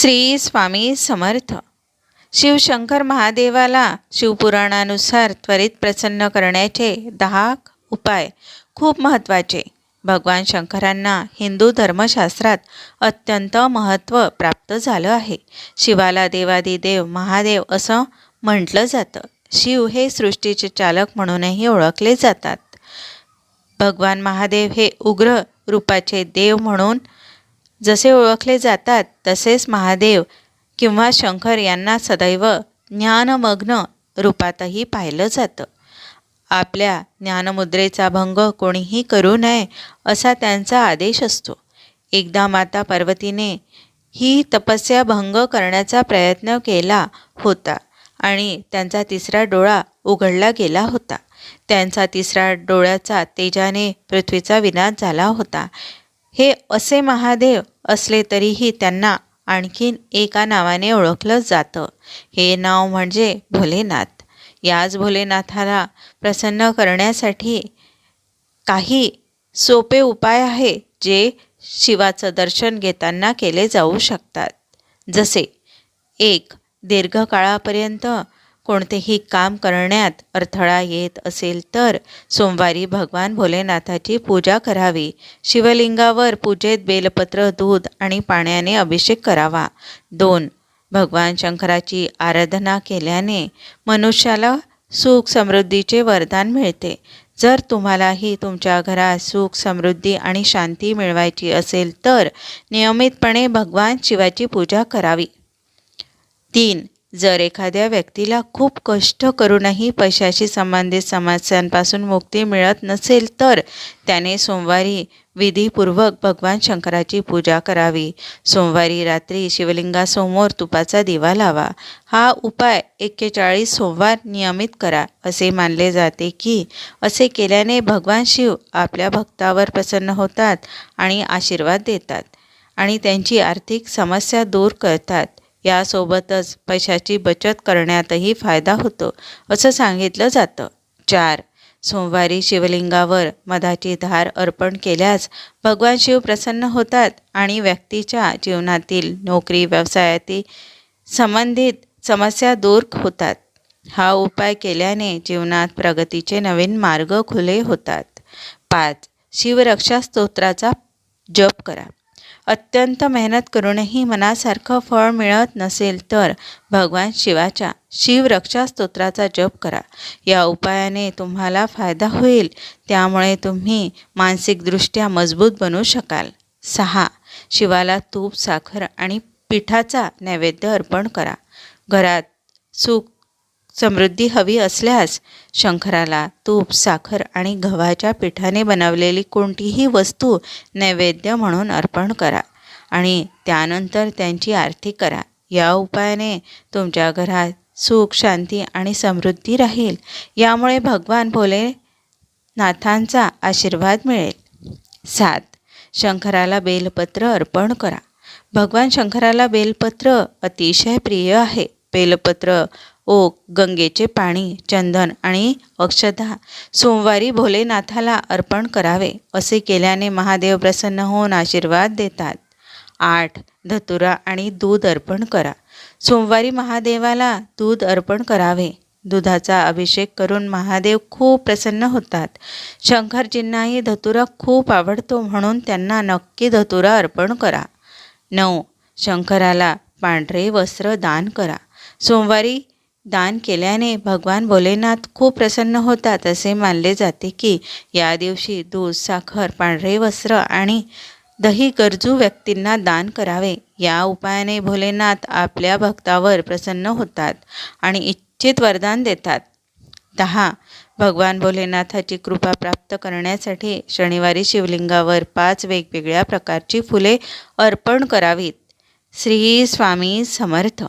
श्री स्वामी समर्थ. शिवशंकर महादेवाला शिवपुराणानुसार त्वरित प्रसन्न करण्याचे दहा उपाय खूप महत्त्वाचे. भगवान शंकरांना हिंदू धर्मशास्त्रात अत्यंत महत्त्व प्राप्त झालं आहे. शिवाला देवादिदेव महादेव असं म्हटलं जातं. शिव हे सृष्टीचे चालक म्हणूनही ओळखले जातात. भगवान महादेव हे उग्र रूपाचे देव म्हणून जसे ओळखले जातात तसेच महादेव किंवा शंकर यांना सदैव ज्ञानमग्न रूपातही पाहिलं जातं. आपल्या ज्ञानमुद्रेचा भंग कोणीही करू नये असा त्यांचा आदेश असतो. एकदा माता पार्वतीने ही तपस्या भंग करण्याचा प्रयत्न केला होता आणि त्यांचा तिसरा डोळा उघडला गेला होता. त्यांचा तिसरा डोळ्याचा तेजाने पृथ्वीचा विनाश झाला होता. हे असे महादेव असले तरीही त्यांना आणखीन एका नावाने ओळखलं जातं. हे नाव म्हणजे भोलेनाथ. याच भोलेनाथाला प्रसन्न करण्यासाठी काही सोपे उपाय आहे जे शिवाचं दर्शन घेताना केले जाऊ शकतात. जसे एक दीर्घकाळापर्यंत कोणतेही काम करण्यात अडथळा येत असेल तर सोमवारी भगवान भोलेनाथाची पूजा करावी. शिवलिंगावर पूजेत बेलपत्र दूध आणि पाण्याने अभिषेक करावा. दोन भगवान शंकराची आराधना केल्याने मनुष्याला सुख समृद्धीचे वरदान मिळते. जर तुम्हालाही तुमच्या घरात सुख समृद्धी आणि शांती मिळवायची असेल तर नियमितपणे भगवान शिवाची पूजा करावी. तीन जर एखाद्या व्यक्तीला खूप कष्ट करूनही पैशाशी संबंधित समस्यांपासून मुक्ती मिळत नसेल तर त्याने सोमवारी विधीपूर्वक भगवान शंकराची पूजा करावी. सोमवारी रात्री शिवलिंगासमोर तुपाचा दिवा लावा. हा उपाय एक्केचाळीस सोमवार नियमित करा असे मानले जाते की असे केल्याने भगवान शिव आपल्या भक्तावर प्रसन्न होतात आणि आशीर्वाद देतात आणि त्यांची आर्थिक समस्या दूर करतात. यासोबतच पैशाची बचत करण्यातही फायदा होतो असं सांगितलं जातं. चार. सोमवारी शिवलिंगावर मधाची धार अर्पण केल्यास भगवान शिव प्रसन्न होतात आणि व्यक्तीच्या जीवनातील नोकरी व्यवसायातील संबंधित समस्या दूर होतात. हा उपाय केल्याने जीवनात प्रगतीचे नवीन मार्ग खुले होतात. पाच. शिवरक्षा स्तोत्राचा जप करा. अत्यंत मेहनत करूनही मनासारखं फळ मिळत नसेल तर भगवान शिवाच्या शिवरक्षा स्तोत्राचा जप करा. या उपायाने तुम्हाला फायदा होईल. त्यामुळे तुम्ही मानसिकदृष्ट्या मजबूत बनू शकाल. सहा. शिवाला तूप साखर आणि पिठाचा नैवेद्य अर्पण करा. घरात सुख समृद्धी हवी असल्यास शंकराला तूप साखर आणि गव्हाच्या पिठाने बनवलेली कोणतीही वस्तू नैवेद्य म्हणून अर्पण करा आणि त्यानंतर त्यांची आरती करा. या उपायाने तुमच्या घरात सुख शांती आणि समृद्धी राहील. यामुळे भगवान भोलेनाथांचा आशीर्वाद मिळेल. सात शंकराला बेलपत्र अर्पण करा. भगवान शंकराला बेलपत्र अतिशय प्रिय आहे. बेलपत्र ओक गंगेचे पाणी चंदन आणि अक्षता सोमवारी भोलेनाथाला अर्पण करावे असे केल्याने महादेव प्रसन्न होऊन आशीर्वाद देतात. आठ धतुरा आणि दूध अर्पण करा. सोमवारी महादेवाला दूध अर्पण करावे. दुधाचा अभिषेक करून महादेव खूप प्रसन्न होतात. शंकरजींनाही धतुरा खूप आवडतो म्हणून त्यांना नक्की धतुरा अर्पण करा. नऊ शंकराला पांढरे वस्त्र दान करा. सोमवारी दान केल्याने भगवान भोलेनाथ खूप प्रसन्न होतात असे मानले जाते की या दिवशी दूध साखर पांढरे वस्त्र आणि दही गरजू व्यक्तींना दान करावे. या उपायाने भोलेनाथ आपल्या भक्तावर प्रसन्न होतात आणि इच्छित वरदान देतात. दहा. भगवान भोलेनाथाची कृपा प्राप्त करण्यासाठी शनिवारी शिवलिंगावर पाच वेगवेगळ्या प्रकारची फुले अर्पण करावीत. श्री स्वामी समर्थ.